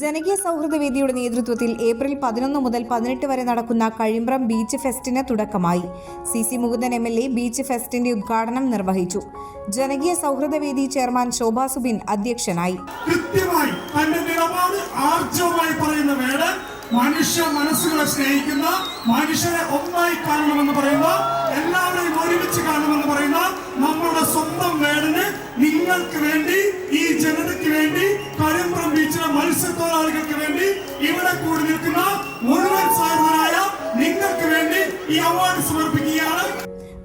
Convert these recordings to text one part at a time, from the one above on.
ജനകീയ സൗഹൃദ വേദിയുടെ നേതൃത്വത്തിൽ ഏപ്രിൽ പതിനൊന്ന് മുതൽ പതിനെട്ട് വരെ നടക്കുന്ന കഴിമ്പ്രം ബീച്ച് ഫെസ്റ്റിന് തുടക്കമായി. C C Mukundan M L A beach ഫെസ്റ്റിന്റെ ഉദ്ഘാടനം നിർവഹിച്ചു. ജനകീയ സൗഹൃദ വേദി ചെയർമാൻ ശോഭാ സുബിൻ അധ്യക്ഷനായി. കൃത്യമായി തന്റെ നിലപാട് ആർജവമായി പറയുന്ന വേടൻ മനുഷ്യ മനസ്സുകളെ സ്നേഹിക്കുന്ന മനുഷ്യരെ ഒന്നായി കാണണമെന്ന് പറയുന്ന എല്ലാവരെയും ഒരുമിച്ച് കാണണമെന്ന് പറയുന്ന നമ്മുടെ സ്വന്തം വേടന് നിങ്ങൾക്ക് വേണ്ടി ഈ ജനതയ്ക്ക് വേണ്ടി മത്സ്യത്തൊഴിലാളികൾക്ക് വേണ്ടി ഇവിടെ കൂടി നിൽക്കുന്ന മുഴുവൻ സാധനരായ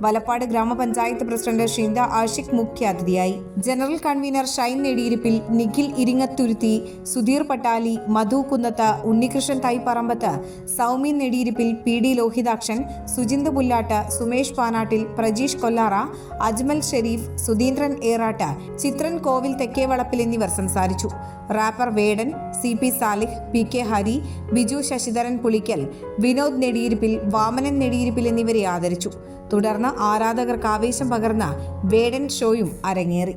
വലപ്പാട് ഗ്രാമപഞ്ചായത്ത് പ്രസിഡന്റ് ഷീന്ത ആഷിഖ് മുഖ്യാതിഥിയായി. General convener Shine Nediyirippil Nikhil Iringathuruthi Sudheer Pattali Madhu Kunnath Unnikrishnan Thaiparambath Soumi Nediyirippil P D Lohithakshan Sujind Pullatt Sumesh Panattil Prajeesh Kollara Ajmal Sherif Sudheendran Erattu Chithran Kovil Thekkevalappil എന്നിവർ സംസാരിച്ചു. Rapper Vedan C P Salih P K Hari Biju Sasidharan Pulikkal Vinod Nediyirippil Vamanan Nediyirippil എന്നിവരെ ആദരിച്ചു. തുടർന്ന് ആരാധകർക്ക് ആവേശം പകർന്ന വേടൻ ഷോയും അരങ്ങേറി.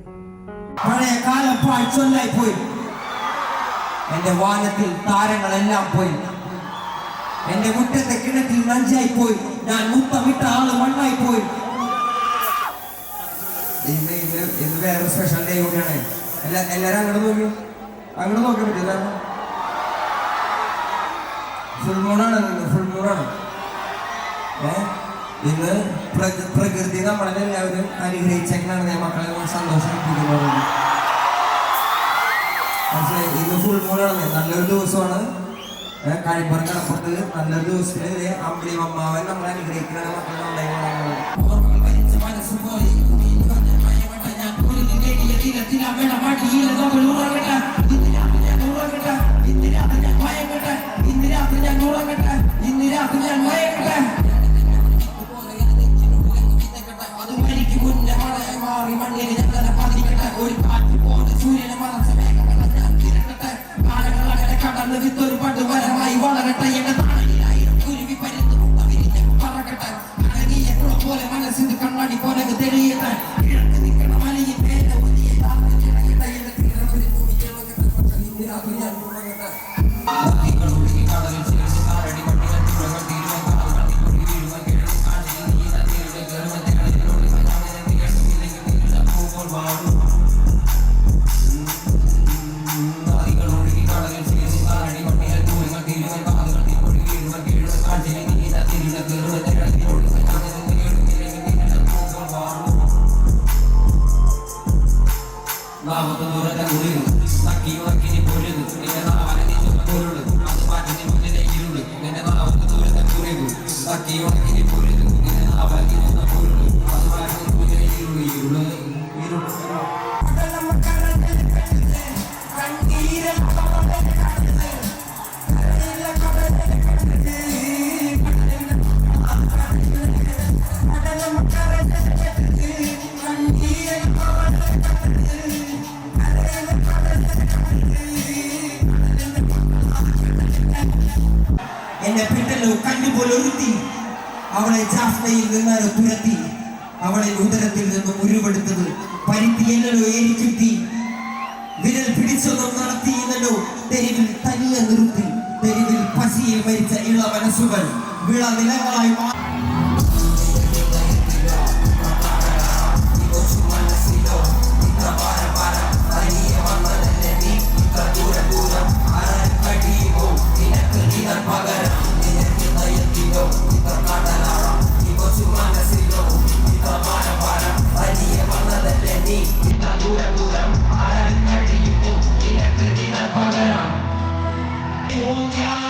എന്റെ വാനത്തിൽ താരങ്ങളെല്ലാം പോയി. എന്റെ മുറ്റത്തെ കിണറ്റിൽ നഞ്ചായി പോയി ഞാൻ മുത്തമിട്ട ആൾ മണ്ണായി പോയി ഇന്ന് ഇന്ന് ഇത് വേറെ സ്പെഷ്യൽ ഡേ കൂടിയാണ്. എല്ലാ എല്ലാരും അങ്ങോട്ട് നോക്കി അങ്ങോട്ട് നോക്കാൻ പറ്റില്ല. ഫുൾ മൂണാണ് ഫുൾ മൂണാണ് ഏ? ഇന്ന് പ്രകൃ- പ്രകൃതി നമ്മളെ എല്ലാവരും അനുഗ്രഹിച്ചേക്കാണ് ഞാൻ മക്കളെ സന്തോഷിപ്പിക്കുന്നത് പക്ഷേ ഇത് ഫുൾ മൂണാണ് നല്ലൊരു ദിവസമാണ് ഏ, കഴിപ്പറ കടപ്പുറത്ത് നല്ലൊരു ദിവസത്തില് അമ്പിളി അമ്മാവൻ നമ്മളെ അനുഗ്രഹിക്കുന്ന മക്കളെ നന്നായി വളർന്നത്. മനസ്സ് പോയി മാറി മണ്ണിന് ഞങ്ങളെ ഒരു കാറ്റ് പോലെ സൂര്യനെ തിരക്കട്ടെ കാലങ്ങൾ അങ്ങനെ കടന്ന് വിത്തൊരു പണ്ട് വരമായി നക്കി ഉറക്കിനി പൊരുത് നിന്റെ നാവനെ ചുമപ്പൊരുൾ അത് മാറ്റി മുന്നിലെ ഇരുൾ ഇരുൾ ഇരുൾ എന്നെ പെട്ടെന്ന് കണ്ണുപോലെ ഒരുത്തി അവളെ ജാഫ്നയിൽ നിന്നാണ് തുരത്തി. അവളെ ഉദരത്തിൽ നിന്നും ഉരുവെടുത്തത് എന്നല്ലോ ഏരിക്കുത്തി വിരൽ പിടിച്ചൊന്നും നടത്തിയില്ലല്ലോ. തെരുവിൽ തനിയെ നിർത്തി. തെരുവിൽ പശിയിൽ മരിച്ച ഇള മനസ്സുകൾ വിള നിലങ്ങളായി മാറി ആ